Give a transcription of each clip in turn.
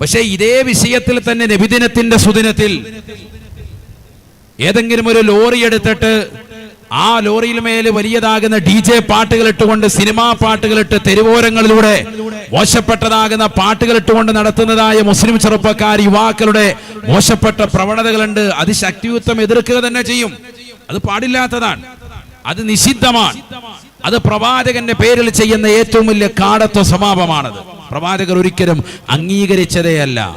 പക്ഷേ ഇതേ വിഷയത്തിൽ തന്നെ നബിദിനത്തിന്റെ സുദിനത്തിൽ ഏതെങ്കിലും ഒരു ലോറി എടുത്തിട്ട് ആ ലോറിയിൽ മേൽ വലിയതാകുന്ന ഡി ജെ പാട്ടുകൾ ഇട്ടുകൊണ്ട് സിനിമാ പാട്ടുകൾ ഇട്ട് തെരുവോരങ്ങളിലൂടെ മോശപ്പെട്ടതാകുന്ന പാട്ടുകൾ ഇട്ടുകൊണ്ട് നടത്തുന്നതായ മുസ്ലിം ചെറുപ്പക്കാർ യുവാക്കളുടെ മോശപ്പെട്ട പ്രവണതകളുണ്ട്. അത് ശക്തിയുക്തം എതിർക്കുക തന്നെ ചെയ്യും. അത് പാടില്ലാത്തതാണ്. അത് നിഷിദ്ധമാണ്. അത് പ്രവാചകന്റെ പേരിൽ ചെയ്യുന്ന ഏറ്റവും വലിയ കാടത്വ സ്വഭാവമാണത് പ്രവാചകർ ഒരിക്കലും അംഗീകരിച്ചതേയല്ല.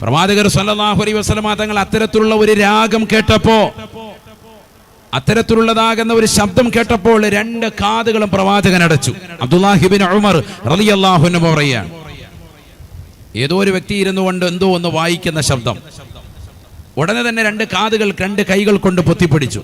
പ്രവാചകർ സല്ലല്ലാഹു അലൈഹി വസല്ലമ തങ്ങൾ അത്തരത്തിലുള്ള ഒരു രാഗം കേട്ടപ്പോ അത്തരത്തിലുള്ളതാകുന്ന ഒരു ശബ്ദം കേട്ടപ്പോൾ രണ്ട് കാതുകളും പ്രവാചകൻ അടച്ചു. അബ്ദുല്ലാഹിബിൻ ഉമർ അൻഹു പറയുകയാണ്. ഏതോ ഒരു വ്യക്തി ഇരുന്നു കൊണ്ട് എന്തോ ഒന്ന് വായിക്കുന്ന ശബ്ദം. ഉടനെ തന്നെ രണ്ട് കാതുകൾ രണ്ട് കൈകൾ കൊണ്ട് പൊത്തിപ്പിടിച്ചു.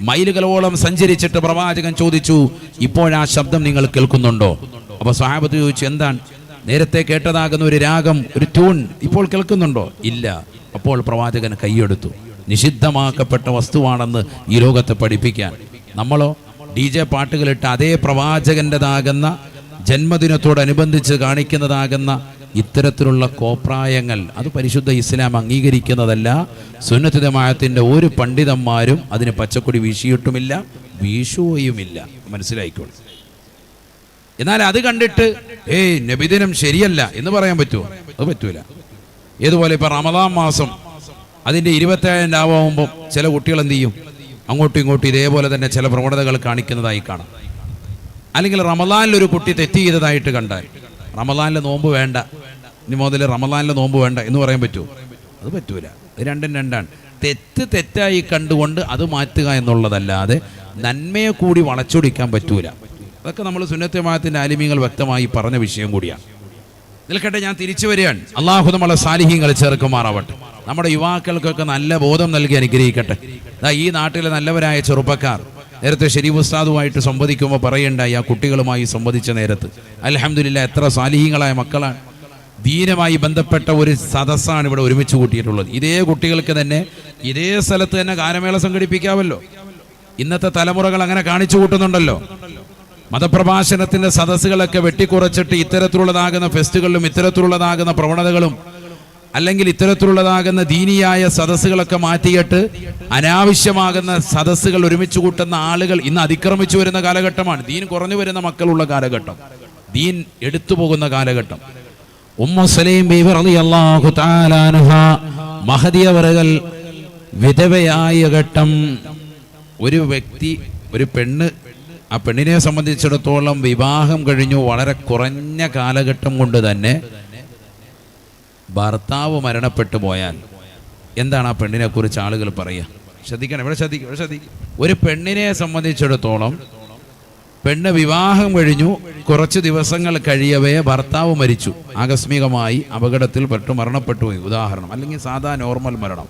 മൈലുകളോളം സഞ്ചരിച്ചിട്ട് പ്രവാചകൻ ചോദിച്ചു ഇപ്പോഴാ ശബ്ദം നിങ്ങൾ കേൾക്കുന്നുണ്ടോ? അപ്പൊ സ്വഹാബത്ത് ചോദിച്ചു എന്താണ്? നേരത്തെ കേട്ടതാകുന്ന ഒരു രാഗം ഒരു ട്യൂൺ ഇപ്പോൾ കേൾക്കുന്നുണ്ടോ? ഇല്ല. അപ്പോൾ പ്രവാചകൻ കൈയെടുത്തു. നിഷിദ്ധമാക്കപ്പെട്ട വസ്തുവാണെന്ന് ഈ ലോകത്തെ പഠിപ്പിക്കാൻ. നമ്മളോ? ഡി ജെ പാട്ടുകളിട്ട് അതേ പ്രവാചകന്റെതാകുന്ന ജന്മദിനത്തോടനുബന്ധിച്ച് കാണിക്കുന്നതാകുന്ന ഇത്തരത്തിലുള്ള കോപ്രായങ്ങൾ അത് പരിശുദ്ധ ഇസ്ലാം അംഗീകരിക്കുന്നതല്ല. സുന്നത്തിതമായത്തിന്റെ ഒരു പണ്ഡിതന്മാരും അതിന് പച്ചക്കൊടി വീശിയിട്ടുമില്ല വീശുകയുമില്ല. മനസ്സിലായിക്കോളൂ. എന്നാൽ അത് കണ്ടിട്ട് ഏയ് നബിദിനം ശരിയല്ല എന്ന് പറയാൻ പറ്റുമോ? അത് പറ്റൂല. ഏതുപോലെ ഇപ്പൊ റമദാൻ മാസം അതിന്റെ ഇരുപത്തേഴാം ലാഭമാകുമ്പോൾ ചില കുട്ടികൾ എന്ത് ചെയ്യും? അങ്ങോട്ടും ഇങ്ങോട്ടും ഇതേപോലെ തന്നെ ചില പ്രവണതകൾ കാണിക്കുന്നതായി കാണാം. അല്ലെങ്കിൽ റമദാനിൽ ഒരു കുട്ടി തെറ്റ് ചെയ്തതായിട്ട് കണ്ടാൽ റമദാനിലെ നോമ്പ് വേണ്ട. ഇനി മുതൽ റമദാനിലെ നോമ്പ് വേണ്ട എന്ന് പറയാൻ പറ്റുമോ അത് പറ്റൂല. രണ്ടും രണ്ടാണ്. തെറ്റ് തെറ്റായി കണ്ടുകൊണ്ട് അത് മാറ്റുക എന്നുള്ളതല്ലാതെ നന്മയെ കൂടി വളച്ചൊടിക്കാൻ പറ്റൂല. അതൊക്കെ നമ്മൾ സുന്നത്തമായത്തിന്റെ ആലിമ്യങ്ങൾ വ്യക്തമായി പറഞ്ഞ വിഷയം കൂടിയാണ്. നിൽക്കട്ടെ ഞാൻ തിരിച്ചു വരികയാണ്. അള്ളാഹു നമ്മളെ സാലിഹ്യങ്ങൾ ചേർക്കുമാറാവട്ടെ നമ്മുടെ യുവാക്കൾക്കൊക്കെ നല്ല ബോധം നൽകി അനുഗ്രഹിക്കട്ടെ. ഈ നാട്ടിലെ നല്ലവരായ ചെറുപ്പക്കാർ നേരത്തെ ഷെരീഫ് ഉസ്താദുമായിട്ട് സംവദിക്കുമ്പോൾ പറയണ്ടായി ആ കുട്ടികളുമായി സംവദിച്ച നേരത്ത്. അലഹമില്ല എത്ര സാലിഹ്യങ്ങളായ മക്കളാണ്. ധീരമായി ബന്ധപ്പെട്ട ഒരു സദസ്സാണ് ഇവിടെ ഒരുമിച്ച് കൂട്ടിയിട്ടുള്ളത്. ഇതേ കുട്ടികൾക്ക് തന്നെ ഇതേ സ്ഥലത്ത് തന്നെ ഗാനമേള സംഘടിപ്പിക്കാമല്ലോ. ഇന്നത്തെ തലമുറകൾ അങ്ങനെ കാണിച്ചു കൂട്ടുന്നുണ്ടല്ലോ. മതപ്രഭാഷണത്തിന്റെ സദസ്സുകളൊക്കെ വെട്ടിക്കുറച്ചിട്ട് ഇത്തരത്തിലുള്ളതാകുന്ന ഫെസ്റ്റുകളിലും ഇത്തരത്തിലുള്ളതാകുന്ന പ്രവണതകളും അല്ലെങ്കിൽ ഇത്തരത്തിലുള്ളതാകുന്ന ദീനിയായ സദസ്സുകളൊക്കെ മാറ്റിയിട്ട് അനാവശ്യമാകുന്ന സദസ്സുകൾ ഒരുമിച്ച് കൂട്ടുന്ന ആളുകൾ ഇന്ന് അതിക്രമിച്ചു വരുന്ന കാലഘട്ടമാണ്. ദീൻ കുറഞ്ഞു വരുന്ന മക്കളുള്ള കാലഘട്ടം. ദീൻ എടുത്തു പോകുന്ന കാലഘട്ടം. ഉമ്മ സലീം അൻഹ മഹദിയവറുകൾ വിധവയായ ഘട്ടം. ഒരു വ്യക്തി ഒരു പെണ്ണ് ആ പെണ്ണിനെ സംബന്ധിച്ചിടത്തോളം വിവാഹം കഴിഞ്ഞു വളരെ കുറഞ്ഞ കാലഘട്ടം കൊണ്ട് തന്നെ ഭർത്താവ് മരണപ്പെട്ടു പോയാൽ എന്താണ് ആ പെണ്ണിനെ കുറിച്ച് ആളുകൾ പറയുക? ശ്രദ്ധിക്കണം ഇവിടെ ശ്രദ്ധിക്കും ഇവിടെ ശ്രദ്ധിക്കും. ഒരു പെണ്ണിനെ സംബന്ധിച്ചിടത്തോളം പെണ്ണ് വിവാഹം കഴിഞ്ഞു കുറച്ച് ദിവസങ്ങൾ കഴിയവേ ഭർത്താവ് മരിച്ചു. ആകസ്മികമായി അപകടത്തിൽ പെട്ടു മരണപ്പെട്ടു. പോയി ഉദാഹരണം അല്ലെങ്കിൽ സാധാ നോർമൽ മരണം.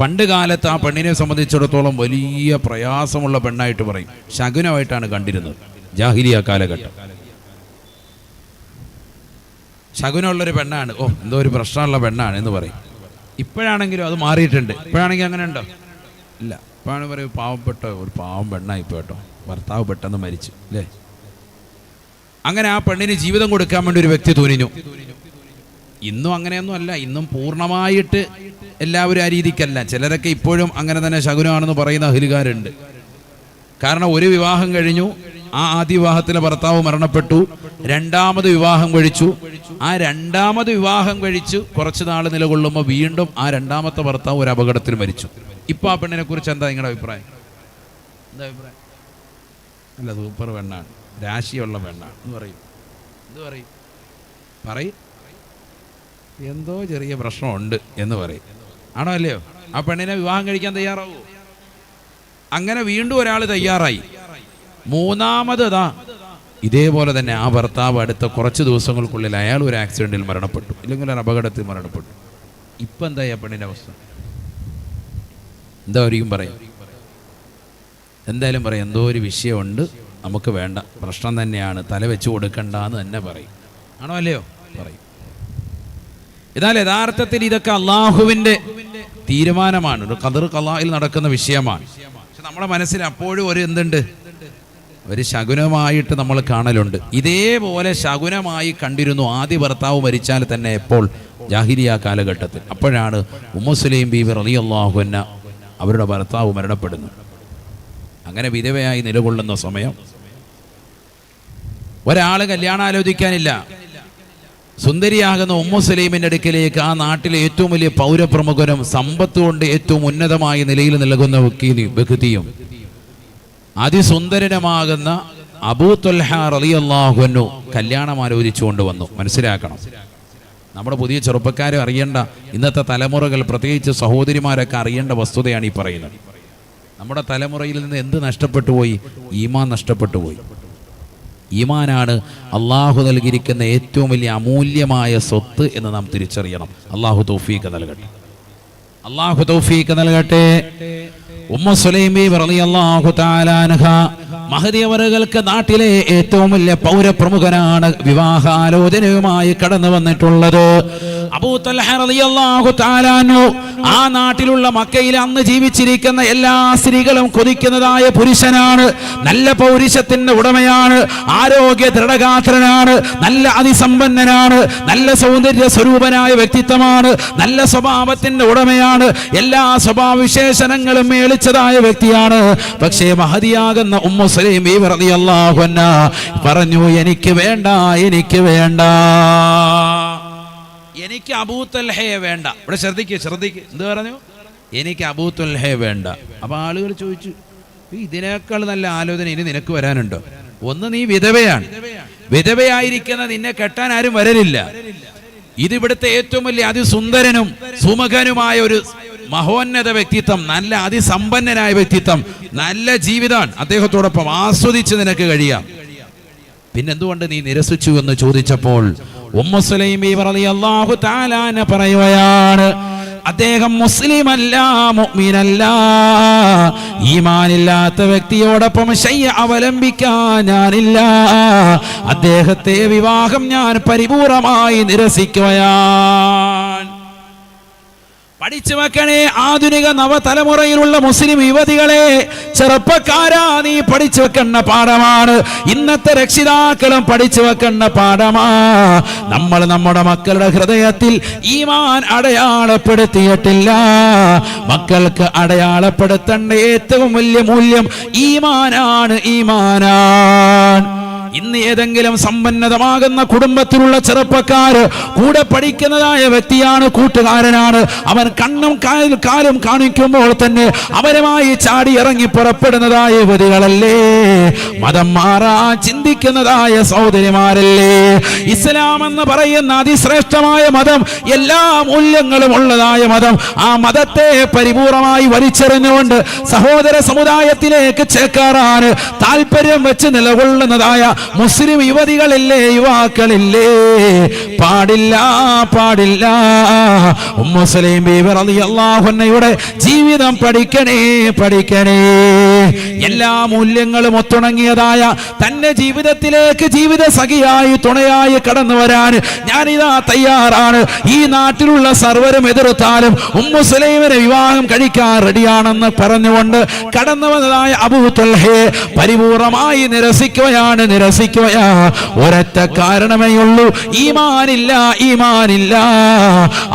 പണ്ട് കാലത്ത് ആ പെണ്ണിനെ സംബന്ധിച്ചിടത്തോളം വലിയ പ്രയാസമുള്ള പെണ്ണായിട്ട് പറയും. ശകുനമായിട്ടാണ് കണ്ടിരുന്നത്. ജാഹിലിയ കാലഘട്ടം. ശകുനമുള്ളൊരു പെണ്ണാണ്. ഓ എന്തോ ഒരു പ്രശ്നമുള്ള പെണ്ണാണ് എന്ന് പറയും. ഇപ്പോഴാണെങ്കിലും അത് മാറിയിട്ടുണ്ട്. ഇപ്പോഴാണെങ്കിൽ അങ്ങനെ ഉണ്ടോ ഇല്ല. ഇപ്പോഴാണ് പറയും പാവപ്പെട്ട ഒരു പാവം പെണ്ണായി കേട്ടോ. ഭർത്താവ് പെട്ടെന്ന് മരിച്ചു അല്ലേ? അങ്ങനെ ആ പെണ്ണിന് ജീവിതം കൊടുക്കാൻ വേണ്ടി ഒരു വ്യക്തി തുനിഞ്ഞു. ഇന്നും അങ്ങനെയൊന്നും അല്ല. ഇന്നും പൂർണമായിട്ട് എല്ലാവരും ആ രീതിക്കല്ല. ചിലരൊക്കെ ഇപ്പോഴും അങ്ങനെ തന്നെ ശകുനമാണെന്ന് പറയുന്ന അഹിലുകാരുണ്ട് കാരണം ഒരു വിവാഹം കഴിഞ്ഞു. ആ ആദ്യ വിവാഹത്തിലെ ഭർത്താവ് മരണപ്പെട്ടു. രണ്ടാമത് വിവാഹം കഴിച്ചു. ആ രണ്ടാമത് വിവാഹം കഴിച്ചു കുറച്ച് നാൾ നിലകൊള്ളുമ്പോൾ വീണ്ടും ആ രണ്ടാമത്തെ ഭർത്താവ് ഒരു അപകടത്തിൽ മരിച്ചു. ഇപ്പൊ ആ പെണ്ണിനെ കുറിച്ച് എന്താ നിങ്ങളുടെ അഭിപ്രായം? എന്താ അഭിപ്രായം? അല്ല സൂപ്പർ പെണ്ണാണ്. രാശിയുള്ള പെണ്ണാണ്. എന്ന് പറയും. എന്ത് പറയും? പറയും. എന്തോ ചെറിയ പ്രശ്നമുണ്ട് എന്ന് പറയും. ആണോ അല്ലയോ? ആ പെണ്ണിനെ വിവാഹം കഴിക്കാൻ തയ്യാറാവോ? അങ്ങനെ വീണ്ടും ഒരാൾ തയ്യാറായി. മൂന്നാമത് ഇതേപോലെ തന്നെ ആ ഭർത്താവ് അടുത്ത കുറച്ച് ദിവസങ്ങൾക്കുള്ളിൽ അയാൾ ഒരു ആക്സിഡന്റിൽ മരണപ്പെട്ടു. ഇല്ലെങ്കിൽ ഒരു അപകടത്തിൽ മരണപ്പെട്ടു. ഇപ്പൊ എന്തായി ആ പെണ്ണിന്റെ അവസ്ഥ? എന്താ ഒരിക്കും പറയാം. എന്തായാലും പറയാം. എന്തോ ഒരു വിഷയമുണ്ട്. നമുക്ക് വേണ്ട. പ്രശ്നം തന്നെയാണ്. തല വെച്ച് കൊടുക്കണ്ട എന്ന് തന്നെ പറയും. ആണോ അല്ലയോ? പറയും. എന്നാൽ യഥാർത്ഥത്തിൽ ഇതൊക്കെ അള്ളാഹുവിന്റെ തീരുമാനമാണ്. ഒരു കതിർ കലായിൽ നടക്കുന്ന വിഷയമാണ്. പക്ഷെ നമ്മുടെ മനസ്സിൽ അപ്പോഴും ഒരു എന്തുണ്ട്? ഒരു ശകുനമായിട്ട് നമ്മൾ കാണലുണ്ട്. ഇതേപോലെ ശകുനമായി കണ്ടിരുന്നു ആദ്യ ഭർത്താവ് മരിച്ചാൽ തന്നെ എപ്പോൾ ജാഹിരിയ കാലഘട്ടത്തിൽ. അപ്പോഴാണ് ഉമ്മുസ്ലീം അലി അള്ളാഹുന്ന അവരുടെ ഭർത്താവ് മരണപ്പെടുന്നു അങ്ങനെ വിധവയായി നിലകൊള്ളുന്ന സമയം. ഒരാൾ കല്യാണം ആലോചിക്കാനില്ല സുന്ദരിയാകുന്ന ഉമ്മു അടുക്കിലേക്ക് ആ നാട്ടിലെ ഏറ്റവും വലിയ പൗരപ്രമുഖനും സമ്പത്ത് കൊണ്ട് ഏറ്റവും ഉന്നതമായ നിലയിൽ നിൽക്കുന്ന വ്യക്തി വ്യക്തിയും അതിസുന്ദരനുമാകുന്ന അബൂ കല്യാണം ആലോചിച്ചുകൊണ്ട് വന്നു. മനസ്സിലാക്കണം. നമ്മുടെ പുതിയ ചെറുപ്പക്കാരെ അറിയേണ്ട ഇന്നത്തെ തലമുറകൾ പ്രത്യേകിച്ച് സഹോദരിമാരൊക്കെ അറിയേണ്ട വസ്തുതയാണ് ഈ പറയുന്നത്. നമ്മുടെ തലമുറയിൽ നിന്ന് എന്ത് നഷ്ടപ്പെട്ടു പോയി? ഈമാൻ നഷ്ടപ്പെട്ടു പോയി. ഈമാനാണ് അള്ളാഹു നൽകിയിരിക്കുന്ന ഏറ്റവും വലിയ അമൂല്യമായ സ്വത്ത് എന്ന് നാം തിരിച്ചറിയണം. അള്ളാഹു തൗഫീക്ക് നൽകട്ടെ. അള്ളാഹു തൗഫീക്ക് നൽകട്ടെ. ഉമ്മ സുലൈമി അവറുകൾക്ക് നാട്ടിലെ ഏറ്റവും വലിയ പൗരപ്രമുഖനാണ് വിവാഹാലോചനയുമായി കടന്നു വന്നിട്ടുള്ളത്. ആ നാട്ടിലുള്ള മക്കയിൽ അന്ന് ജീവിച്ചിരിക്കുന്ന എല്ലാ സ്ത്രീകളും കൊതിക്കുന്നതായ പുരുഷനാണ്. നല്ല പൗരുഷത്തിന്റെ ഉടമയാണ് ആരോഗ്യ ദൃഢഗാത്രനാണ് നല്ല അതിസമ്പന്നനാണ് നല്ല സൗന്ദര്യ സ്വരൂപനായ വ്യക്തിത്വമാണ് നല്ല സ്വഭാവത്തിന്റെ ഉടമയാണ്. എല്ലാ സ്വഭാവ വിശേഷണങ്ങളും മേളിച്ചതായ വ്യക്തിയാണ്. പക്ഷേ മഹതിയാകുന്ന ഉമ്മുസലീം ഈ റളിയല്ലാഹു അൻഹ പറഞ്ഞു എനിക്ക് വേണ്ട എനിക്ക് വേണ്ട. എനിക്ക് അബൂത്തൽഹയെ വേണ്ട. ഇവിടെ ശ്രദ്ധിക്കുക ശ്രദ്ധിക്കുക എന്ത് പറഞ്ഞു? എനിക്ക് അബൂത്തൽഹയെ വേണ്ട. അപ്പൊ ആളുകൾ ചോദിച്ചു ഇതിനേക്കാൾ നല്ല ആലോചന ഇനി നിനക്ക് വരാനുണ്ടോ? ഒന്ന് നീ വിധവയാണ്. വിധവയായിരിക്കുന്ന നിന്നെ കെട്ടാൻ ആരും വരലില്ല. ഇത് ഇവിടുത്തെ ഏറ്റവും വലിയ അതിസുന്ദരനും സുമുഖനുമായ ഒരു മഹോന്നത വ്യക്തിത്വം നല്ല അതിസമ്പന്നനായ വ്യക്തിത്വം നല്ല ജീവിതമാണ്. അദ്ദേഹത്തോടൊപ്പം ആസ്വദിച്ച് നിനക്ക് കഴിയാം. പിന്നെന്തുകൊണ്ട് നീ നിരസിച്ചു എന്ന് ചോദിച്ചപ്പോൾ ഉമ്മു സുലൈമി റളിയല്ലാഹു തആലാന പറയുകയാണ് അദ്ദേഹം മുസ്ലിം അല്ല മുഅ്മിനല്ല. ഈമാനില്ലാത്ത വ്യക്തിയോടൊപ്പം ശയ്യ അവലംബിക്കാൻ ഞാനില്ല അദ്ദേഹത്തെ വിവാഹം ഞാൻ പരിപൂർണമായി നിരസിക്കുകയാണ്. പഠിച്ചു വെക്കണേ ആധുനിക നവതലമുറയിലുള്ള മുസ്ലിം യുവതികളെ ചെറുപ്പക്കാരാ നീ പഠിച്ചു വെക്കേണ്ട പാഠമാണ്. ഇന്നത്തെ രക്ഷിതാക്കളും പഠിച്ചു വെക്കേണ്ട പാഠമാ. നമ്മൾ നമ്മുടെ മക്കളുടെ ഹൃദയത്തിൽ ഈമാൻ അടയാളപ്പെടുത്തിയിട്ടില്ല. മക്കൾക്ക് അടയാളപ്പെടുത്തേണ്ട ഏറ്റവും വലിയ മൂല്യം ഈമാനാണ് ഈമാനാണ്. ഇന്ന് ഏതെങ്കിലും സമ്പന്നതമാകുന്ന കുടുംബത്തിലുള്ള ചെറുപ്പക്കാര് കൂടെ പഠിക്കുന്നതായ വ്യക്തിയാണ് കൂട്ടുകാരനാണ്. അവൻ കണ്ണും കാലും കാണിക്കുമ്പോൾ തന്നെ അവരുമായി ചാടി ഇറങ്ങി പുറപ്പെടുന്നതായ യുവതികളല്ലേ മതം മാറാ ചിന്തിക്കുന്നതായ സഹോദരിമാരല്ലേ? ഇസ്ലാം എന്ന് പറയുന്ന അതിശ്രേഷ്ഠമായ മതം എല്ലാ മൂല്യങ്ങളും ഉള്ളതായ മതം ആ മതത്തെ പരിപൂർണമായി വലിച്ചെറിഞ്ഞുകൊണ്ട് സഹോദര സമുദായത്തിലേക്ക് ചേക്കാറാണ് താല്പര്യം വെച്ച് നിലകൊള്ളുന്നതായ മുസ്ലിം യുവതികളില്ലേ യുവാക്കളില്ലേ? പാടില്ല പാടില്ല. മുസ്ലിം അള്ളാഹുന്നയുടെ ജീവിതം പഠിക്കണേ പഠിക്കണേ. എല്ലാ മൂല്യങ്ങളും ഒത്തുണങ്ങിയതായ തന്റെ ജീവിതത്തിലേക്ക് ജീവിത സഖിയായി തുണയായി കടന്നു വരാൻ ഞാനിതാ തയ്യാറാണ്. ഈ നാട്ടിലുള്ള സർവരും എതിർത്താലും ഉമ്മുസലൈമിനെ വിവാഹം കഴിക്കാൻ റെഡിയാണെന്ന് പറഞ്ഞുകൊണ്ട് കടന്നു വന്നതായ അബൂത്തുൽഹയെ പരിപൂർണമായി നിരസിക്കുകയാണ് നിരസിക്കുകയാ. ഒരറ്റ കാരണമേ ഉള്ളൂ ഈമാനില്ല ഈമാനില്ല.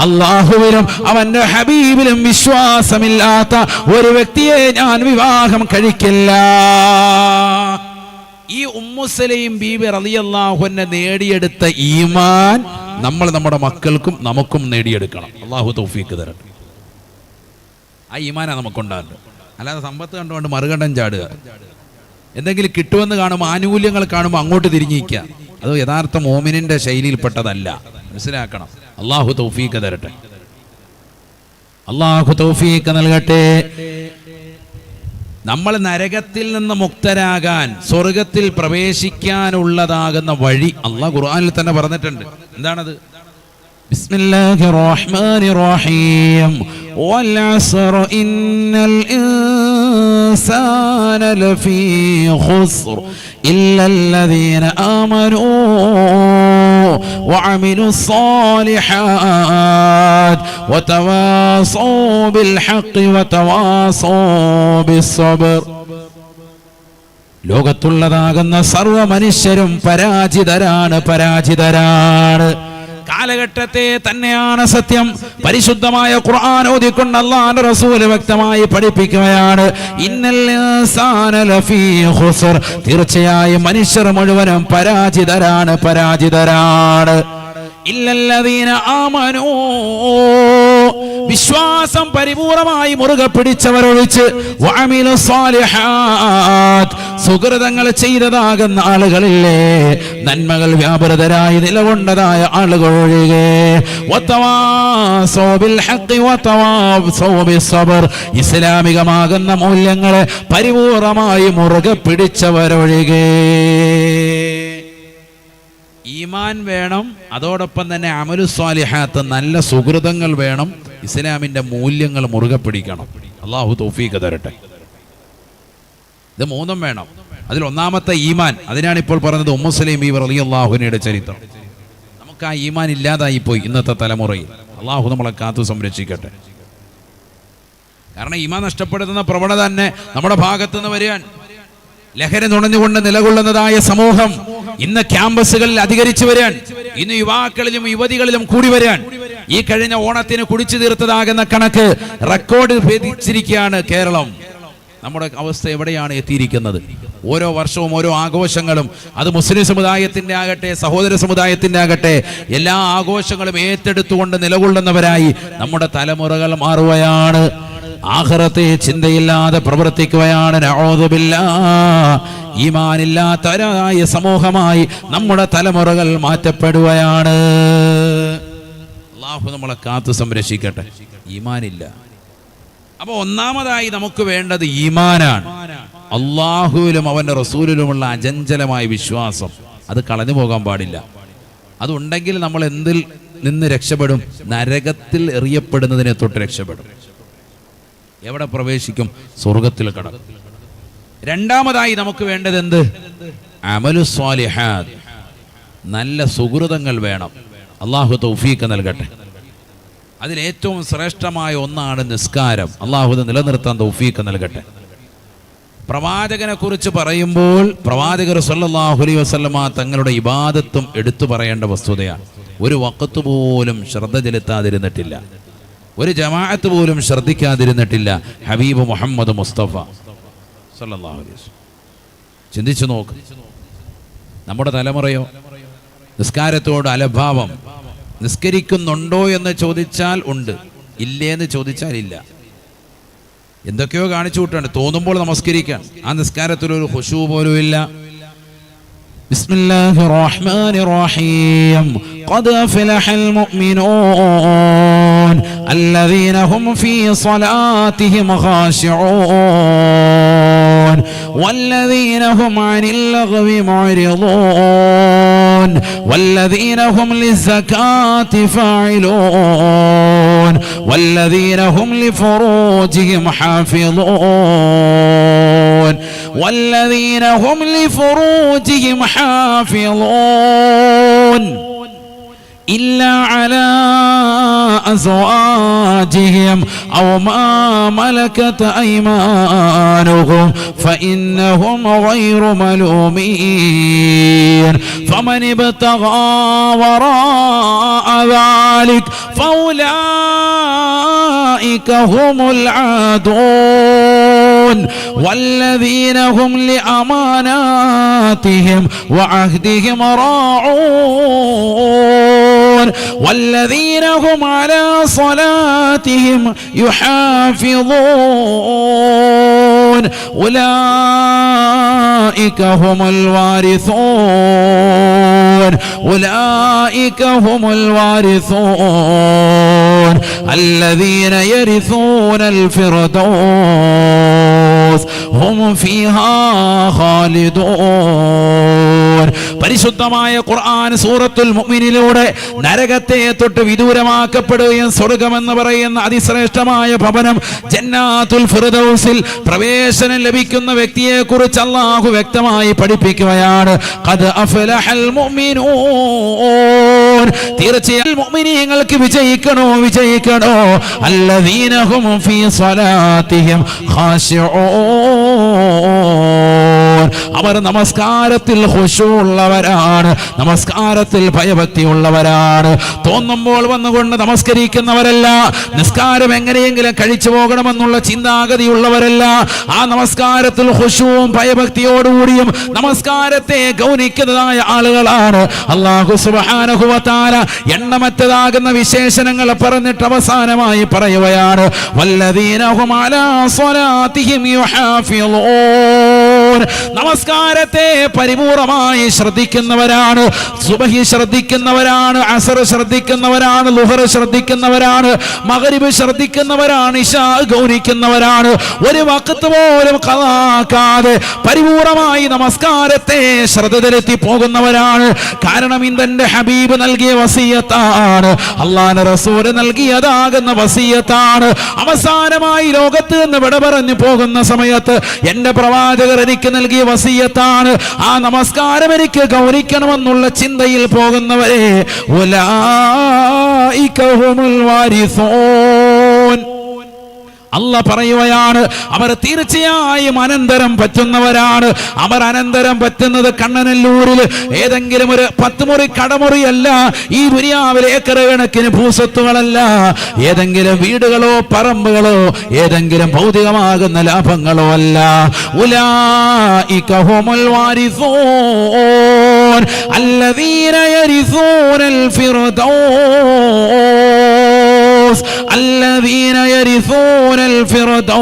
അള്ളാഹുവിലും അവന്റെ ഹബീബിലും വിശ്വാസമില്ലാത്ത ഒരു വ്യക്തിയെ ഞാൻ വിവാഹം കഴിക്കില്ല ഈ ഉമ്മുസലയും ബീബി റലിയല്ലാഹുവിനെ നേടിയെടുത്ത ഈമാൻ നമ്മൾ നമ്മുടെ മക്കൾക്കും നമുക്കും നേടിയെടുക്കണം. അള്ളാഹു തൗഫീക്ക് തരട്ടെ. ആ ഈമാനാ നമുക്കുണ്ടാകേണ്ടത്. അല്ലാതെ സമ്പത്ത് കണ്ടുകൊണ്ട് മറുകണ്ഠം ചാടുക. എന്തെങ്കിലും കിട്ടുമെന്ന് കാണുമ്പോൾ ആനുകൂല്യങ്ങൾ കാണുമ്പോൾ അങ്ങോട്ട് തിരിഞ്ഞിരിക്കുക അത് യഥാർത്ഥ മോമിനിന്റെ ശൈലിയിൽപ്പെട്ടതല്ല. മനസ്സിലാക്കണം. അള്ളാഹു തൗഫീക്ക് തരട്ടെ. അള്ളാഹു തൗഫീക്ക് നൽകട്ടെ. നമ്മൾ നരകത്തിൽ നിന്ന് മുക്തരാകാൻ സ്വർഗത്തിൽ പ്രവേശിക്കാനുള്ളതാകുന്ന വഴി അള്ളാഹ് ഖുർആനിൽ തന്നെ പറഞ്ഞിട്ടുണ്ട്. എന്താണത്? بسم الله الرحمن الرحيم والعصر إن الإنسان لفي خسر إلا الذين آمنوا وعملوا الصالحات وتواصوا بالحق وتواصوا بالصبر ലോകത്തുള്ളതാകുന്ന സർവ മനുഷ്യരും പരാജിതരാണ് പരാജിതരാണ് കാലഘട്ടത്തെ തന്നെയാണ് സത്യം. പരിശുദ്ധമായ ഖുർആൻ ഓതിക്കൊണ്ട് അള്ളാഹുവിന്റെ റസൂൽ വ്യക്തമായി പഠിപ്പിക്കുകയാണ്. തീർച്ചയായും മനുഷ്യർ മുഴുവനും പരാജിതരാണ് പരാജിതരാണ്. ഇല്ലല്ലതീന ആമനൂ വിശ്വാസം പരിപൂർണമായി മുറുകെ പിടിച്ചവരൊഴിച്ച് സുഹൃതങ്ങൾ ചെയ്തതാകുന്ന ആളുകളില്ലേ നന്മകൾ വ്യാപൃതരായി നിലകൊണ്ടതായ ആളുകൾ ഒഴികെ. ഇസ്ലാമികമാകുന്ന മൂല്യങ്ങളെ പരിപൂർണമായി മുറുകെ പിടിച്ചവരൊഴികെ ഈമാൻ വേണം അതോടൊപ്പം തന്നെ അമലു സ്വാലിഹാത്ത് നല്ല സുഹൃതങ്ങൾ വേണം ഇസ്ലാമിന്റെ മൂല്യങ്ങൾ മുറുകെ പിടിക്കണം. അള്ളാഹു തൗഫീഖ് തരട്ടെ. ഇത് മൂന്നും വേണം. അതിൽ ഒന്നാമത്തെ ഈമാൻ അതിനാണ് ഇപ്പോൾ പറഞ്ഞത് ഉമ്മുസലൈം ഈ റലി അള്ളാഹുനയുടെ ചരിത്രം. നമുക്ക് ആ ഈമാൻ ഇല്ലാതായി പോയി ഇന്നത്തെ തലമുറയിൽ. അള്ളാഹു നമ്മളെ കാത്തു സംരക്ഷിക്കട്ടെ. കാരണം ഈമാൻ നഷ്ടപ്പെടുത്തുന്ന പ്രവണത തന്നെ നമ്മുടെ ഭാഗത്തുനിന്ന് നിന്ന് വരികയാൻ ലഹരി നുണഞ്ഞുകൊണ്ട് നിലകൊള്ളുന്നതായ സമൂഹം ഇന്ന് ക്യാമ്പസുകളിൽ അധികരിച്ചു വരാൻ ഇന്ന് യുവാക്കളിലും യുവതികളിലും കൂടി വരാൻ ഈ കഴിഞ്ഞ ഓണത്തിന് കുടിച്ചു തീർത്തതാകുന്ന കണക്ക് റെക്കോർഡ് ഭേദിച്ചിരിക്കുകയാണ് കേരളം. നമ്മുടെ അവസ്ഥ എവിടെയാണ് എത്തിയിരിക്കുന്നത്? ഓരോ വർഷവും ഓരോ ആഘോഷങ്ങളും അത് മുസ്ലിം സമുദായത്തിന്റെ ആകട്ടെ സഹോദര സമുദായത്തിന്റെ ആകട്ടെ എല്ലാ ആഘോഷങ്ങളും ഏറ്റെടുത്തുകൊണ്ട് നിലകൊള്ളുന്നവരായി നമ്മുടെ തലമുറകൾ മാറുകയാണ്. ആഖിറത്തെ ചിന്തയില്ലാതെ പ്രവർത്തിക്കുകയാണ്. നഊദുബില്ലാ. ഈമാനില്ലാത്തവരായ സമൂഹമായി നമ്മുടെ തലമുറകൾ മാറ്റപ്പെടുകയാണ്. അള്ളാഹു നമ്മളെ കാത്തു സംരക്ഷിക്കട്ടെ. ഈമാനില്ല. അപ്പൊ ഒന്നാമതായി നമുക്ക് വേണ്ടത് ഈമാനാണ്. അള്ളാഹുവിലും അവന്റെ റസൂലിലുമുള്ള അജഞ്ചലമായ വിശ്വാസം. അത് കളഞ്ഞു പോകാൻ പാടില്ല. അതുണ്ടെങ്കിൽ നമ്മൾ എന്തിൽ നിന്ന് രക്ഷപ്പെടും? നരകത്തിൽ എറിയപ്പെടുന്നതിനെ തൊട്ട് രക്ഷപ്പെടും. എവിടെ പ്രവേശിക്കും? സ്വർഗത്തിൽ കടക്കും. രണ്ടാമതായി നമുക്ക് വേണ്ടത് എന്ത്? അമലു സ്വാലിഹാദ് നല്ല സുഹൃതങ്ങൾ വേണം. അള്ളാഹു തൗഫീക്ക് നൽകട്ടെ. അതിലേറ്റവും ശ്രേഷ്ഠമായ ഒന്നാണ് നിസ്കാരം. അള്ളാഹു നിലനിർത്താൻ തൗഫീക്ക് നൽകട്ടെ. പ്രവാചകനെ കുറിച്ച് പറയുമ്പോൾ പ്രവാചകർ സല്ലല്ലാഹു അലൈഹി വസല്ലമ തങ്ങളുടെ ഇബാദത്തും എടുത്തു പറയേണ്ട വസ്തുതയാണ്. ഒരു വക്കത്ത് പോലും ശ്രദ്ധ ചെലുത്താതിരുന്നിട്ടില്ല. ഒരു ജമാഅത്ത് പോലും ശ്രദ്ധിക്കാതിരുന്നിട്ടില്ല ഹബീബ് മുഹമ്മദ് മുസ്തഫ സല്ലല്ലാഹു അലൈഹി വസല്ലം ചിന്തിച്ചു നോക്ക് നമ്മുടെ തലമുറയോ നിസ്കാരത്തോട് അലഭാവം നിസ്കരിക്കുന്നുണ്ടോ എന്ന് ചോദിച്ചാൽ ഉണ്ട് ഇല്ലേ എന്ന് ചോദിച്ചാൽ ഇല്ല എന്തൊക്കെയോ കാണിച്ചു വിട്ടാണ് തോന്നുമ്പോൾ നമസ്കരിക്കാൻ ആ നിസ്കാരത്തിൽ ഒരു ഹുഷു പോലും ഇല്ല بسم الله الرحمن الرحيم قد أفلح المؤمنون الذين هم في صلاتهم خاشعون والذين هم عن اللغو معرضون والذين هم للزكاة فاعلون والذين هم لفروجهم حافظون والذين هم لفروجهم حافظون إلا على أزواجهم أو ما ملكت أيمانهم فإنهم غير ملومين. فمن ابتغى وراء ذلك فأولئك هم العادون. والذين هم لأماناتهم وعهدهم راعون. والذين هم على صلاتهم يحافظون. أولئك هم الوارثون. أولئك هم الوارثون. الذين يرثون الفردوس هم فيها خالدون. പരിശുദ്ധമായ ഖുർആൻ സൂറത്തുൽ മുഅ്മിനിലൂടെ നരകത്തെ തൊട്ട് വിദൂരമാക്കപ്പെടുകയും സ്വർഗമെന്ന് പറയുന്ന അതിശ്രേഷ്ഠമായ ഭവനം ജന്നാത്തുൽ ഫിർദൗസിൽ പ്രവേശനം ലഭിക്കുന്ന വ്യക്തിയെ കുറിച്ച് അള്ളാഹു വ്യക്തമായി പഠിപ്പിക്കുകയാണ്. ഖദ് അഫ്ലഹൽ മുഅ്മിനൂൻ. തീർച്ചയായും മുഅ്മിനീങ്ങൾക്ക് വിജയിക്കണോ വിജയിക്കണോ? അല്ലദീനഹും ഫീ സ്വലാത്തിഹിം ഖാശിഊൻ അവർ നമസ്കാരത്തിൽ ഹുഷുള്ളവരാണ് നമസ്കാരത്തിൽ ഭയഭക്തി ഭയഭക്തിയുള്ളവരാണ്. തോന്നുമ്പോൾ വന്നുകൊണ്ട് നമസ്കരിക്കുന്നവരല്ല നിസ്കാരം എങ്ങനെയെങ്കിലും കഴിച്ചു പോകണമെന്നുള്ള ചിന്താഗതിയുള്ളവരല്ല. ആ നമസ്കാരത്തിൽ ഹുഷുവും ഭയഭക്തിയോടുകൂടിയും നമസ്കാരത്തെ ഗൗനിക്കുന്നതായ ആളുകളാണ്. അള്ളാഹു സുബാനഹുവത്താല എണ്ണമറ്റതാകുന്ന വിശേഷണങ്ങൾ പറഞ്ഞിട്ട് അവസാനമായി പറയുകയാണ് വല്ലതീനഹുമാലാ സ്വലാത്തിഹിം യുഹാഫിളൂൻ നമസ്കാരത്തെ പരിപൂർണമായി ശ്രദ്ധിക്കുന്നവരാണ്. സുബഹി ശ്രദ്ധിക്കുന്നവരാണ്. അസർ ശ്രദ്ധിക്കുന്നവരാണ്. ലുഹർ ശ്രദ്ധിക്കുന്നവരാണ്. മകരിബ് ശ്രദ്ധിക്കുന്നവരാണ്. ഇഷ ഗൗനിക്കുന്നവരാണ്. ഒരു വക്കത്ത് പോലും കഥാക്കാതെ പരിപൂർണമായി നമസ്കാരത്തെ ശ്രദ്ധ ചെലുത്തി പോകുന്നവരാണ്. കാരണം ഇന്ദന്റെ ഹബീബ് നൽകിയ വസീയത്താണ്. അള്ളാന റസൂൽ നൽകിയതാകുന്ന വസീയത്താണ്. അവസാനമായി ലോകത്ത് നിന്ന് വിട പറഞ്ഞു പോകുന്ന സമയത്ത് എന്റെ പ്രവാചകർ എനിക്ക് നൽകിയ വസീയത്താണ്. ആ നമസ്കാരം എനിക്ക് ഗൗനിക്കണമെന്നുള്ള ചിന്തയിൽ പോകുന്നവരെ വാരിസൂൻ. അല്ല പറയുകയാണ് അവർ തീർച്ചയായും അനന്തരം പറ്റുന്നവരാണ് അവർ അനന്തരം പറ്റുന്നത് കണ്ണനല്ലൂരിൽ ഏതെങ്കിലും ഒരു പത്ത് മുറി കടമുറിയല്ല ഈ ദുനിയാവിലെ ഏക്കർ കണക്കിന് ഭൂസ്വത്തുകളല്ല ഏതെങ്കിലും വീടുകളോ പറമ്പുകളോ ഏതെങ്കിലും ഭൗതികമാകുന്ന ലാഭങ്ങളോ അല്ല ഉലായിക ഹുമുൽ വാരിസൂൻ الذين يرثون الفردوس الذين يرثون الفردوس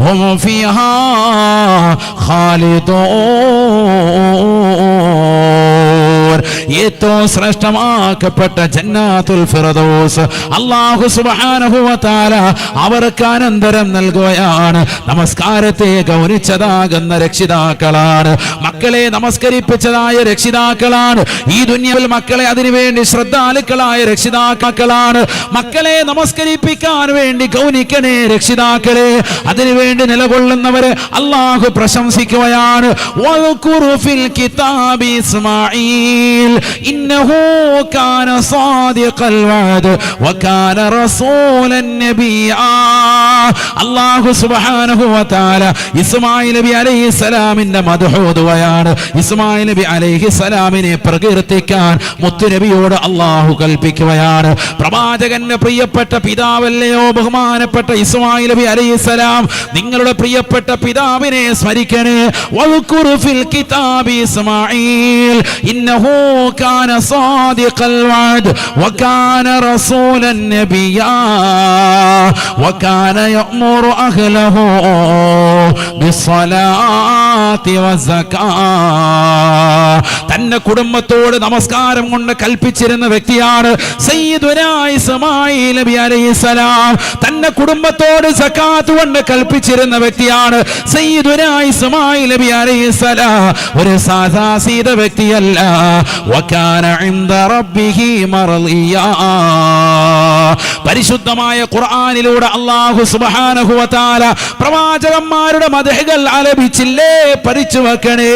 هم فيها خالدون. ഏറ്റവും ശ്രേഷ്ഠമാക്കപ്പെട്ട ജന്നാത്തുൽ ഫിറദോസ്. അള്ളാഹു സുബാനുഭവത്താല അവർക്ക് അനന്തരം നൽകുകയാണ്. നമസ്കാരത്തെ ഗൗനിച്ചതാകുന്ന രക്ഷിതാക്കളാണ്. മക്കളെ നമസ്കരിപ്പിച്ചതായ രക്ഷിതാക്കളാണ്. ഈ ദുന്യവിൽ മക്കളെ അതിനുവേണ്ടി ശ്രദ്ധാലുക്കളായ രക്ഷിതാക്കളാണ്. മക്കളെ നമസ്കരിപ്പിക്കാൻ വേണ്ടി ഗൗനിക്കണേ രക്ഷിതാക്കളെ. അതിനുവേണ്ടി നിലകൊള്ളുന്നവരെ അള്ളാഹു പ്രശംസിക്കുകയാണ്. വദ്കുറു ഫിൽ ഇസ്മാഈൽ ഇന്നഹു കാന സാദിഖൽ വഅദ് വകാന റസൂലൻ നബിയാ. അള്ളാഹു തആല ഇസ്മായിൽ നബി അലൈഹിസ്സലാമിന്റെ മദ്ഹൂദുകയാണ് ഇസ്മായിൽ നബി അലൈഹിസ്സലാമിനെ പ്രകീർത്തിക്കാൻ മുത്തുനബിയോട് അള്ളാഹു കൽപ്പിക്കുകയാണ്. പ്രവാചകന്റെ പ്രിയപ്പെട്ട പിതാവല്ലയോ ബഹുമാനപ്പെട്ട ഇസ്മായിൽ നബി അലൈഹിസ്സലാം നിങ്ങളുടെ പ്രിയപ്പെട്ട പിതാവിനെ സ്മരിക്കണേ. ഫിൽ കിതാബി ഇസ്മായിൽ. ഇന്നഹു കാന صادق الوعد وكان رسول നബിയാ وكان يأمر أهله بالصلاة والزكاة. തന്റെ കുടുംബത്തോട് നമസ്കാരം കൊണ്ട് കൽപ്പിച്ചിരുന്ന വ്യക്തിയാണ് അലൈഹിസ്സലാം തന്റെ കുടുംബത്തോട് സക്കാത്ത് കൊണ്ട് കൽപ്പിച്ചിരുന്ന വ്യക്തിയാണ് സയ്യിദുനാ ഇസ്മായിൽ നബി അലൈഹിസ്സലാം ഒരു സാധാസീത വ്യക്തിയല്ല. വകാന ഇൻദ റബ്ബിഹി മർളിയാ പരിശുദ്ധമായ ഖുർആനിലൂടെ അല്ലാഹു സുബ്ഹാനഹു വ പ്രവാചകന്മാരുടെ മദഹുകൾ ആലപിച്ചില്ലേ പഠിച്ചു വെക്കണേ.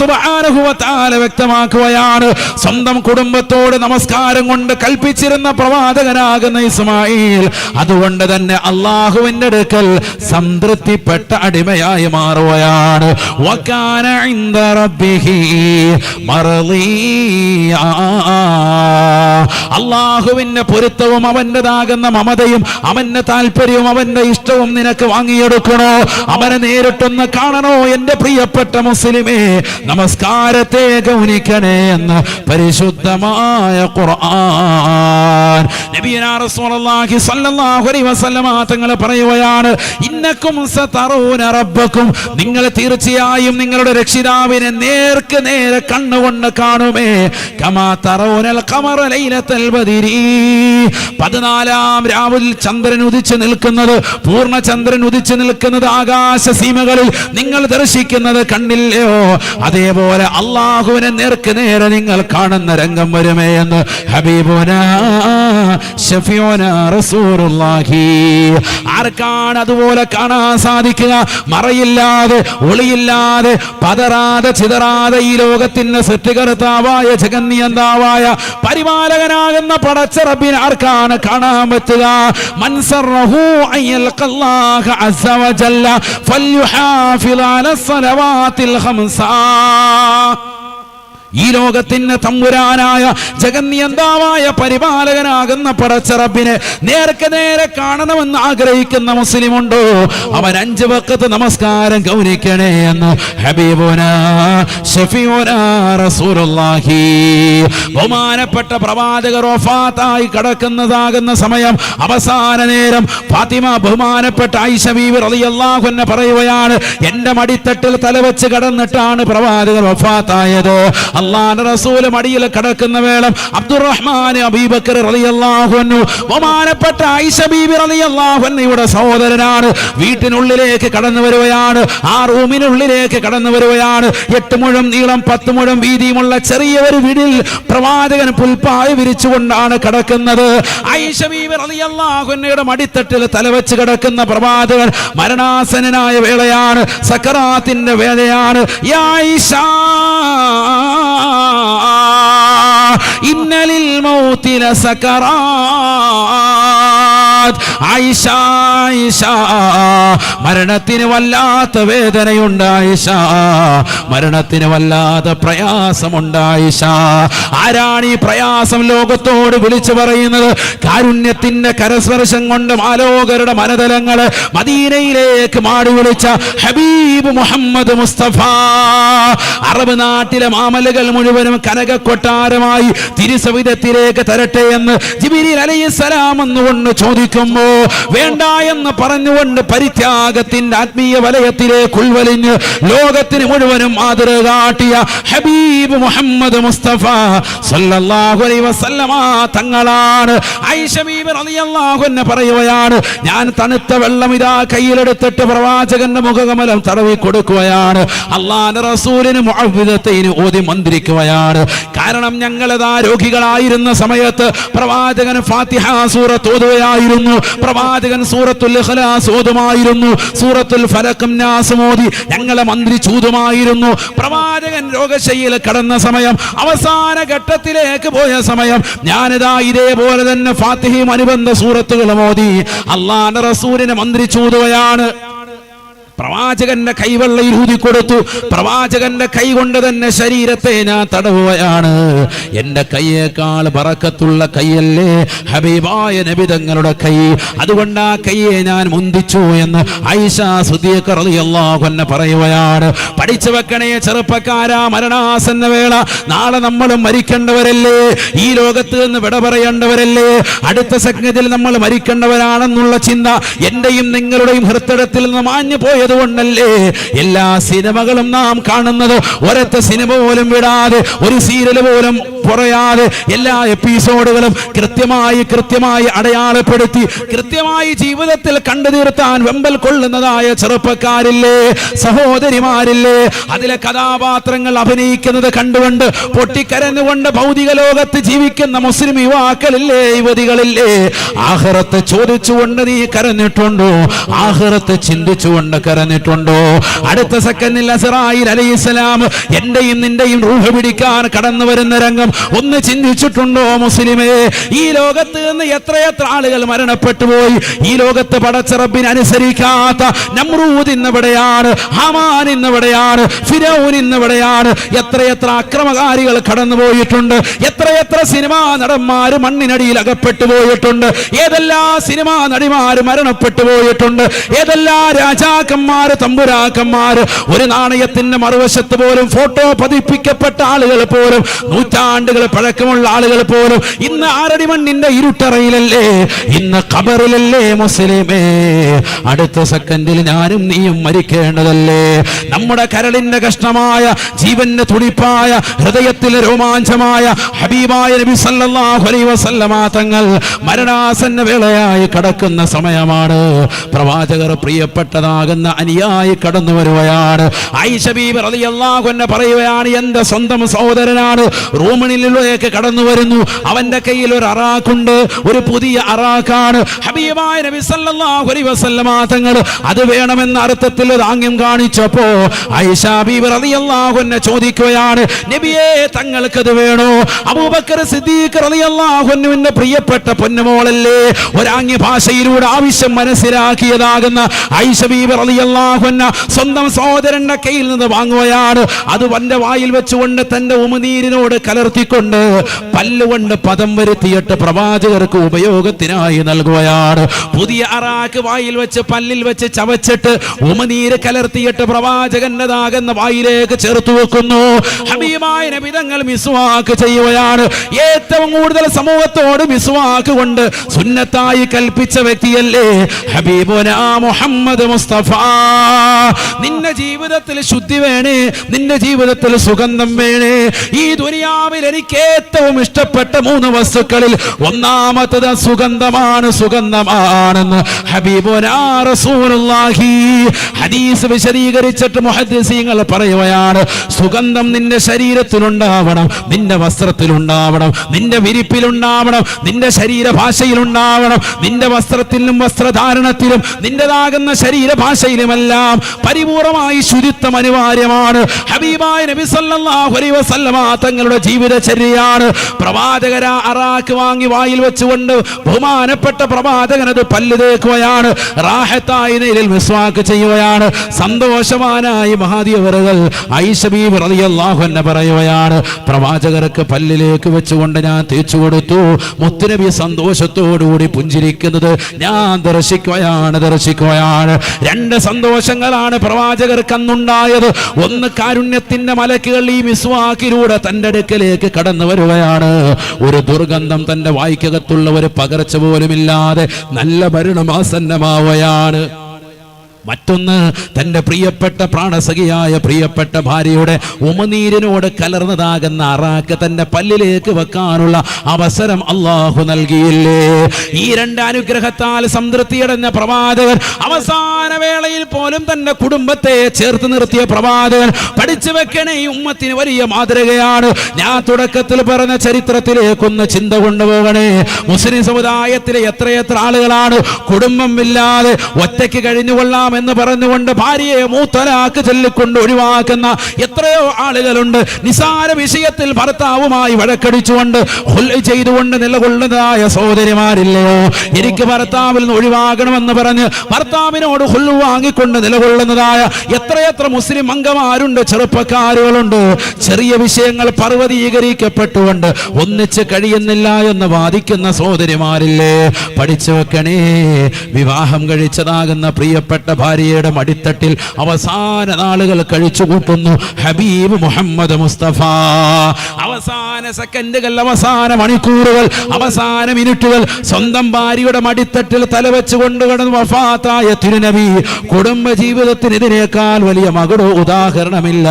സുബ്ഹാനഹു വ വ്യക്തമാക്കുകയാണ്. സ്വന്തം കുടുംബത്തോട് നമസ്കാരം കൊണ്ട് കൽപ്പിച്ചിരുന്ന പ്രവാചകനാകുന്ന ഇസ്മായിൽ അതുകൊണ്ട് തന്നെ അള്ളാഹുവിന്റെ അടുക്കൽ സംതൃപ്തിപ്പെട്ട അടിമയായി മാറുകയാണ്. മർളിയാ. അള്ളാഹുവിന്റെ പൊരുത്തവും അവന്റെതാകുന്ന മമതയും അവന്റെ താല്പര്യവും അവന്റെ ഇഷ്ടവും നിനക്ക് വാങ്ങിയെടുക്കണോ? അവനെ നേരിട്ടൊന്ന് കാണണോ? എന്റെ പ്രിയപ്പെട്ട മുസ്ലിമേ നമസ്കാരത്തെ ഗൗനിക്കണേ എന്ന് പരിശുദ്ധമായ ഖുർആൻ. നബിയനാ റസൂലുള്ളാഹി അലൈഹി വസല്ലമ പറയുകയാണ് ഇന്നക്കും സതറൂന നിങ്ങൾ തീർച്ചയായും നിങ്ങളുടെ രക്ഷിതാവിനെ നേർക്ക് നേരെ കണ്ണുകൊണ്ട് കാണുമേ. കമാ കമറ ബദിരി. പതിനാലാം രാവിൽ ചന്ദ്രൻ ഉദിച്ചു നിൽക്കുന്നത് പൂർണ ചന്ദ്രൻ ഉദിച്ചു നിൽക്കുന്നത് ആകാശ സീമകളിൽ നിങ്ങൾ ദർശിക്കുന്നത് കണ്ടില്ലയോ? അതേപോലെ അള്ളാഹുവിനെ നേർക്ക് നേരെ നിങ്ങൾ കാണുന്ന രംഗം വരുമേ എന്ന് ഹബീബുനാ. ആർക്കാണ് അതുപോലെ കാണാൻ സാധിക്കുക? മറയില്ലാതെ ഒളിയില്ലാതെ പതറാതെ ചിതറാതെ ഈ ലോകത്തിന്റെ സൃഷ്ടികർത്താവായ ജഗന്നിയന്താവായ പരിപാലകനാകുന്ന പടച്ച റബ്ബിനെ ആർക്കാണ് കാണാൻ പറ്റുക? മൻസറഹു അയ്യൽഖല്ലാഹ അസ്സ ഈ ലോകത്തിന് തമ്പുരാനായ ജഗന്യന്താവായ പരിപാലകനാകുന്ന പടച്ചറബിനെ നേർക്ക് നേരെ കാണണമെന്ന് ആഗ്രഹിക്കുന്ന മുസ്ലിം ഉണ്ടോ അവൻ അഞ്ച് വക്കത്ത് നമസ്കാരം ഗൗനിക്കണേ എന്ന് ഹബീബോനാ റസൂലുള്ളാഹി. ബഹുമാനപ്പെട്ട പ്രവാചകർ ഒഫാത്തായി കടക്കുന്നതാകുന്ന സമയം അവസാന നേരം. ഫാത്തിമ ബഹുമാനപ്പെട്ട ഐഷ ബീവി റളിയല്ലാഹു അൻഹ പറയുകയാണ് എന്റെ മടിത്തട്ടിൽ തലവെച്ച് കടന്നിട്ടാണ് പ്രവാചകർ വഫാത്തായത്. അള്ളാഹുവിന്റെ റസൂൽ മടിയിൽ കിടക്കുന്ന വേളം അബ്ദുറഹ്മാൻ അബീബക്കർ റളിയല്ലാഹു അൻഹു ബഹുമാനപ്പെട്ട ഐഷ ബീബി റളിയല്ലാഹു അൻഹയുടെ സഹോദരനാണ്. വീട്ടിനുള്ളിലേക്ക് കടന്നു വരുകയാണ് ആ റൂമിനുള്ളിലേക്ക് കടന്നു വരുകയാണ് എട്ട് മുഴം നീളം പത്ത് മുഴം വീതിയുമുള്ള ചെറിയ ഒരു വീടിൽ പ്രവാചകൻ പുൽപ്പായ വിരിച്ചുകൊണ്ടാണ് കിടക്കുന്നത്. ഐഷ ബീബി റളിയല്ലാഹു അൻഹയുടെ മടിത്തട്ടിൽ തലവെച്ച് കിടക്കുന്ന പ്രവാചകൻ മരണാസനായ വേളയാണ്. സക്കറാത്തിന്റെ വേളയാണ് യാ ഐഷ ഇന്നലിൽ മൗത്തില സക്കറാത്ത് ആയിഷ ആയിഷ മരണത്തിന് വല്ലാത്ത വേദനയുണ്ട് ആയിഷ. മരണത്തിന് വല്ലാത്ത പ്രയാസമുണ്ട് ആയിഷ. ആരാണ് ഈ പ്രയാസം ലോകത്തോട് വിളിച്ചു പറയുന്നത്? കാരുണ്യത്തിന്റെ കരസ്പർശം കൊണ്ട് മാലോകരുടെ മനതലങ്ങൾ മദീനയിലേക്ക് മാടി വിളിച്ച ഹബീബ് മുഹമ്മദ് മുസ്തഫ. അറബ് നാട്ടിലെ മാമലകൾ മുഴുവനും കനക കൊട്ടാരമായി തിരുസവിധത്തിലേക്ക് തരട്ടെ എന്ന് ജിബിരിൽ അലൈഹിസ്സലാം എന്നുകൊണ്ട് ചോദിക്കുമ്പോ വേണ്ട എന്ന് പറഞ്ഞുകൊണ്ട് പരിത്യാഗത്തിന്റെ ആത്മീയ വലയത്തിലേക്ക് ഉൾവലിഞ്ഞ് ലോകത്തിന് മുഴുവനും മാതൃക കാട്ടിയ ഹബീബ് മുഹമ്മദ് മുസ്തഫ സല്ലല്ലാഹു അലൈഹി വസല്ലമ തങ്ങളാണ്. ഐഷ ബീബി റളിയല്ലാഹു അൻഹ പറയുകയാണ് ഞാൻ തണുത്ത വെള്ളം ഇതാ കയ്യിലെടുത്തിട്ട് പ്രവാചകന്റെ മുഖകമലം തടവി കൊടുക്കുകയാണ് അള്ളാന്റെ റസൂലിന് മുഅവ്വിദത്തൈന് ഓതി മന്ത്രിക്കുകയാണ് കാരണം ഞങ്ങളിതാ രോഗികളായിരുന്ന സമയത്ത് പ്രവാചകൻ ഫാത്തിഹ സൂറത്ത് ഓതുകയായിരുന്നു. പ്രവാചകൻ സൂറത്തുൽ ഇഖ്ലാസ് ഓതുമായിരുന്നു. സൂറത്തുൽ ഫലക്കും നാസും ഓതി ഞങ്ങളെ മന്ത്രി ചൂതുമായിരുന്നു. പ്രവാചകൻ രോഗശയ്യയിൽ കടന്ന സമയം അവസാന ഘട്ടത്തിലേക്ക് പോയ സമയം ഞാനിതാ ഇതേപോലെ തന്നെ ഫാത്തിഹയും അനുബന്ധ സൂറത്തുകളും ഓതി. അള്ളാന്റെ റസൂലിനെ മന്ത്രി ചൂതുകയാണ്. പ്രവാചകന്റെ കൈവെള്ളയിൽ ഊതി കൊടുത്തു. പ്രവാചകന്റെ കൈ കൊണ്ട് തന്നെ ശരീരത്തെ ഞാൻ തടവുകയാണ്. എന്റെ കൈയേക്കാൾ പറക്കത്തുള്ള കൈയല്ലേ ഹബീബായ നബിതങ്ങളുടെ കൈ. അതുകൊണ്ട് ആ കൈയെ ഞാൻ മുന്തിച്ചു എന്ന് ഐഷ പറയുകയാണ്. പഠിച്ചു വെക്കണേ ചെറുപ്പക്കാരാ മരണാസന്ന വേള. നാളെ നമ്മളും മരിക്കേണ്ടവരല്ലേ? ഈ ലോകത്ത് നിന്ന് വിട പറയേണ്ടവരല്ലേ? അടുത്ത സംഗതിയിൽ നമ്മൾ മരിക്കേണ്ടവരാണെന്നുള്ള ചിന്ത എന്റെയും നിങ്ങളുടെയും ഹൃദയത്തിൽ നിന്ന് മാഞ്ഞു പോയത് കൊണ്ടല്ലേ എല്ലാ സിനിമകളും നാം കാണുന്നത് ഒരൊറ്റ സിനിമ പോലും വിടാതെ ഒരു സീരിയൽ പോലും കുറയാതെ എല്ലാ എപ്പിസോഡുകളും കൃത്യമായി കൃത്യമായി അടയാളപ്പെടുത്തി കൃത്യമായി ജീവിതത്തിൽ കണ്ടു തീർത്താൻ വെമ്പൽ കൊള്ളുന്നതായ ചെറുപ്പക്കാരില്ലേ സഹോദരിമാരില്ലേ അതിലെ കഥാപാത്രങ്ങൾ അഭിനയിക്കുന്നത് കണ്ടുകൊണ്ട് പൊട്ടിക്കരഞ്ഞുകൊണ്ട് ഭൗതിക ലോകത്ത് ജീവിക്കുന്ന മുസ്ലിം യുവാക്കളില്ലേ യുവതികളില്ലേ? ആഹ്റത്ത് ചോദിച്ചുകൊണ്ട് നീ കരഞ്ഞിട്ടുണ്ടോ? ആഹ്റത്ത് ചിന്തിച്ചുകൊണ്ട് കരഞ്ഞിട്ടുണ്ടോ? അടുത്ത സെക്കൻഡിൽ അസറായി അലൈഹിസ്സലാം എന്റെയും നിന്റെയും റൂഹ പിടിക്കാൻ കടന്നു വരുന്ന രംഗം ഒന്ന് ചിന്തിച്ചിട്ടുണ്ടോ മുസ്ലിമേ? ഈ ലോകത്ത് നിന്ന് എത്രയെത്ര ആളുകൾ മരണപ്പെട്ടു പോയി? ഈ ലോകത്ത് പടച്ചറബിന് അനുസരിക്കാത്ത നമ്രൂദ് ഇന്നിവിടെയാണ് ഹമാൻ ഇന്നിവിടെയാണ് ഫിരൗൻ ഇന്നിവിടെയാണ്. എത്രയെത്ര അക്രമകാരികൾ കടന്നു പോയിട്ടുണ്ട്. എത്രയെത്ര സിനിമാ നടന്മാര് മണ്ണിനടിയിൽ അകപ്പെട്ടു പോയിട്ടുണ്ട്. ഏതെല്ലാ സിനിമാ നടിമാര് മരണപ്പെട്ടു പോയിട്ടുണ്ട്. ഏതെല്ലാ രാജാക്കന്മാര് തമ്പുരാക്കന്മാര്. ഒരു നാണയത്തിന്റെ മറുവശത്ത് പോലും ഫോട്ടോ പതിപ്പിക്കപ്പെട്ട ആളുകൾ പോലും നൂറ്റാണ്ടുകൾ പഴക്കമുള്ള ആളുകൾ പോലും ഇന്ന് ആരടി മണ്ണിന്റെ ഇരുട്ടറയിലല്ലേ? ഇന്ന് കബറിലല്ലേ മുസ്ലിമേ? അടുത്ത സെക്കൻഡിൽ ഞാനും നീയും മരിക്കേണ്ടതല്ലേ? നമ്മുടെ കരളിന്റെ കഷ്ണമായ ജീവന്റെ തുടിപ്പായ ഹൃദയത്തിലെ രോമാഞ്ചമായ ഹബീബായ നബി സല്ലല്ലാഹു അലൈഹി വസല്ലമ തങ്ങൾ മരണാസന്ന വേളയായി കടക്കുന്ന സമയമാണ്. പ്രവാചകർ പ്രിയപ്പെട്ടതാകുന്ന അനിയായി കടന്നു വരുകയാണ് ഐഷബീബ് റളിയല്ലാഹു അൻഹ പറയുകയാണ് എന്റെ സ്വന്തം സഹോദരനാണ്. റൂമിന് മുന്നിലേക്ക് കടന്നു വരുന്നു. അവന്റെ കയ്യിൽ ഒരു അറാഖുണ്ട്. ഒരു പുതിയ അറാഖാണ്. ഹബീബായ നബി സല്ലല്ലാഹു അലൈഹി വസല്ലമ തങ്ങൾ അത് വേണമെന്ന അർത്ഥത്തിൽ ആംഗ്യം കാണിച്ചപ്പോ ആയിഷ ബീബി റളിയല്ലാഹു അൻഹ ചോദിക്കുകയാണ് നബിയേ തങ്ങൾക്ക് അത് വേണോ? അബൂബക്കർ സിദ്ദീഖ് റളിയല്ലാഹു അൻഹുവിന്റെ പ്രിയപ്പെട്ട പൊന്നുമോളല്ലേ ഒരാംഗ്യ ഭാഷയിലൂടെ ആവശ്യം മനസ്സിലാക്കിയതാകുന്ന ആയിഷ ബീബി റളിയല്ലാഹു അൻഹ സ്വന്തം സഹോദരന്റെ കയ്യിൽ നിന്ന് വാങ്ങുകയാണ്. അത് വന്റെ വായിൽ വെച്ചുകൊണ്ട് തന്റെ ഉമനീരിനോട് കലർത്തിക്കൊണ്ട് പല്ലുകൊണ്ട് പദം വരുത്തിയിട്ട് പ്രവാചകർക്ക് ഉപയോഗത്തിനായി നൽകുകയാണ്. പുതിയ അറാക്ക് വായിൽ വെച്ച് പല്ലിൽ വെച്ച് ചവച്ചിട്ട് ഉമനീര് കലർത്തിയിട്ട് പ്രവാചകന്റെതാകുന്ന വായിലേക്ക് ചേർത്ത് വെക്കുന്നു. ഹബീബായ നബിതങ്ങൾ മിസ്വാക്ക് ചെയ്യുകയാണ്. ഏറ്റവും കൂടുതൽ സമൂഹത്തോട് മിസ്വാക്ക് കൊണ്ട് സുന്നത്തായി കൽപ്പിച്ച വ്യക്തിയല്ലേ ഹബീബുന മുഹമ്മദ് മുസ്തഫ. നിന്റെ ജീവിതത്തിൽ ശുദ്ധി വേണേ നിന്റെ ജീവിതത്തിൽ സുഗന്ധം വേണേ ഈ ദുനിയാവിൽ എനിക്ക് ഏറ്റവും ഇഷ്ടപ്പെട്ട മൂന്ന് വസ്തുക്കളിൽ ഒന്നാമത്തത് സുഗന്ധമാണ് സുഗന്ധമാണെന്ന് ഹബീബുനാ റസൂലുള്ളാഹി. ഹദീസ് വിശദീകരിച്ചിട്ട് മുഹദ്ദിസീങ്ങൾ പറയുകയാണ് സുഗന്ധം നിന്റെ ശരീരത്തിലുണ്ടാവണം നിന്റെ വസ്ത്രത്തിലുണ്ടാവണം നിന്റെ വിരിപ്പിലുണ്ടാവണം നിന്റെ ശരീരഭാഷയിലുണ്ടാവണം നിന്റെ വസ്ത്രത്തിലും വസ്ത്രധാരണത്തിലും നിന്റേതാകുന്ന ശരീരഭാഷയിലുമെല്ലാം പരിപൂർണമായി ശുചിത്വം അനിവാര്യമാണ്. ഹബീബായ നബി സല്ലല്ലാഹു അലൈഹി വസല്ലമ തങ്ങളുടെ ജീവിതചര്യയാണ് പ്രവാചകര അറാക്ക് വാങ്ങി വായിൽ വെച്ചുകൊണ്ട് ബഹുമാനപ്പെട്ട പ്രവാചകൻ അത് പല്ല് തേക്കുകയാണ് റാഹത്തായി നേരിൽ മിസ്വാക്ക് ചെയ്യുകയാണ് സന്തോഷവാനായി മഹാദിയവറുകൾ ഐഷബീബ് റളിയല്ലാഹു എന്നെ പറയുകയാണ് പ്രവാചകർക്ക് പല്ലിലേക്ക് വെച്ചുകൊണ്ട് ഞാൻ തേച്ചു കൊടുത്തു മുത്തുനബി സന്തോഷത്തോടുകൂടി പുഞ്ചിരിക്കുന്നത് ഞാൻ ദർശിക്കുകയാണ് ദർശിക്കുകയാണ് രണ്ട് സന്തോഷങ്ങളാണ് പ്രവാചകർക്ക് അന്നുണ്ടായത് ഒന്ന് കാരുണ്യത്തിന്റെ മലക്കുകൾ ഈ മിസ്വാക്കിലൂടെ തന്റെ അടുക്കലേക്ക് കടന്നു വരുകയാണ്. ഒരു ദുർഗന്ധം തന്റെ വായിക്കകത്തുള്ള ഒരു പകർച്ച പോലുമില്ലാതെ നല്ല മരണമാസന്നമാവുകയാണ് മറ്റൊന്ന് തന്റെ പ്രിയപ്പെട്ട പ്രാണസഖിയായ പ്രിയപ്പെട്ട ഭാര്യയുടെ ഉമനീരിനോട് കലർന്നതാകുന്ന അറാക്ക് തന്റെ പല്ലിലേക്ക് വെക്കാനുള്ള അവസരം അള്ളാഹു നൽകിയില്ലേ? ഈ രണ്ട് അനുഗ്രഹത്താൽ സംതൃപ്തിയടഞ്ഞ പ്രവാചകൻ അവസാന വേളയിൽ പോലും തന്റെ കുടുംബത്തെ ചേർത്ത് നിർത്തിയ പ്രവാചകൻ പഠിച്ചു വെക്കണേ ഉമ്മത്തിന് വലിയ മാതൃകയാണ്. ഞാൻ തുടക്കത്തിൽ പറഞ്ഞ ചരിത്രത്തിലേക്കൊന്ന് ചിന്ത കൊണ്ടുപോകണേ. മുസ്ലിം സമുദായത്തിലെ എത്രയെത്ര ആളുകളാണ് കുടുംബമില്ലാതെ ഒറ്റയ്ക്ക് കഴിഞ്ഞുകൊള്ളാം എന്ന് പറഞ്ഞുകൊണ്ട് ഭാര്യയെ മൂത്തലാക്ക് ചൊല്ലിക്കൊണ്ട് ഒഴിവാക്കുന്ന എത്രയോ ആളുകളുണ്ട്. നിസാര വിഷയത്തിൽ ഭർത്താവുമായി വഴക്കടിച്ചുകൊണ്ട് ചെയ്തുകൊണ്ട് നിലകൊള്ളുന്നതായ സഹോദരിമാരില്ലയോ? എനിക്ക് ഭർത്താവിൽ നിന്ന് ഒഴിവാകണമെന്ന് പറഞ്ഞ് ഭർത്താവിനോട് ഹുല്ല് വാങ്ങിക്കൊണ്ട് നിലകൊള്ളുന്നതായ എത്രയെത്ര മുസ്ലിം അംഗമാരുണ്ട് ചെറുപ്പക്കാരുകളുണ്ട്. ചെറിയ വിഷയങ്ങൾ പർവതീകരിക്കപ്പെട്ടുകൊണ്ട് ഒന്നിച്ച് കഴിയുന്നില്ല എന്ന് വാദിക്കുന്ന സഹോദരിമാരില്ലേ? പഠിച്ചു വെക്കണേ. വിവാഹം കഴിച്ചതാകുന്ന പ്രിയപ്പെട്ട ഭാര്യയുടെ മടിത്തട്ടിൽ അവസാന നാളുകൾ കഴിച്ചു കൂട്ടുന്നു. ഹബീബ് മുഹമ്മദ് മുസ്തഫ. അവസാന സെക്കൻഡുകൾ അവസാന മണിക്കൂറുകൾ അവസാന മിനിറ്റുകൾ സ്വന്തം ഭാര്യയുടെ മടിത്തട്ടിൽ തലവെച്ച് കൊണ്ടുകിടന്ന് വഫാത്തായ തിരുനബി കുടുംബ ജീവിതത്തിന് ഇതിനേക്കാൾ വലിയ മകളോ ഉദാഹരണമില്ല.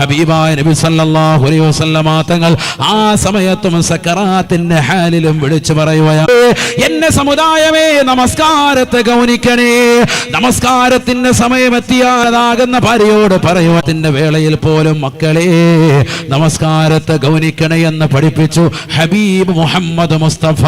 ഹബീബായ നബി സല്ലല്ലാഹു അലൈഹി വസല്ലമ തങ്ങൾ ആ സമയത്തും സക്കറാത്തിന്റെ ഹാലിലും വിളിച്ചു പറയുകയാണ്. എന്നെ സമുദായമേ നമസ്കാരത്തെ ഗൗനിക്കണേ. നമസ്കാരത്തിന്റെ സമയമെത്തിയാതാകുന്ന ഭാര്യയോട് പറയുവത്തിന്റെ വേളയിൽ പോലും മക്കളെ നമസ്കാരത്തെ ഗൗനിക്കണേ എന്ന് പഠിപ്പിച്ചു ഹബീബ് മുഹമ്മദ് മുസ്തഫ.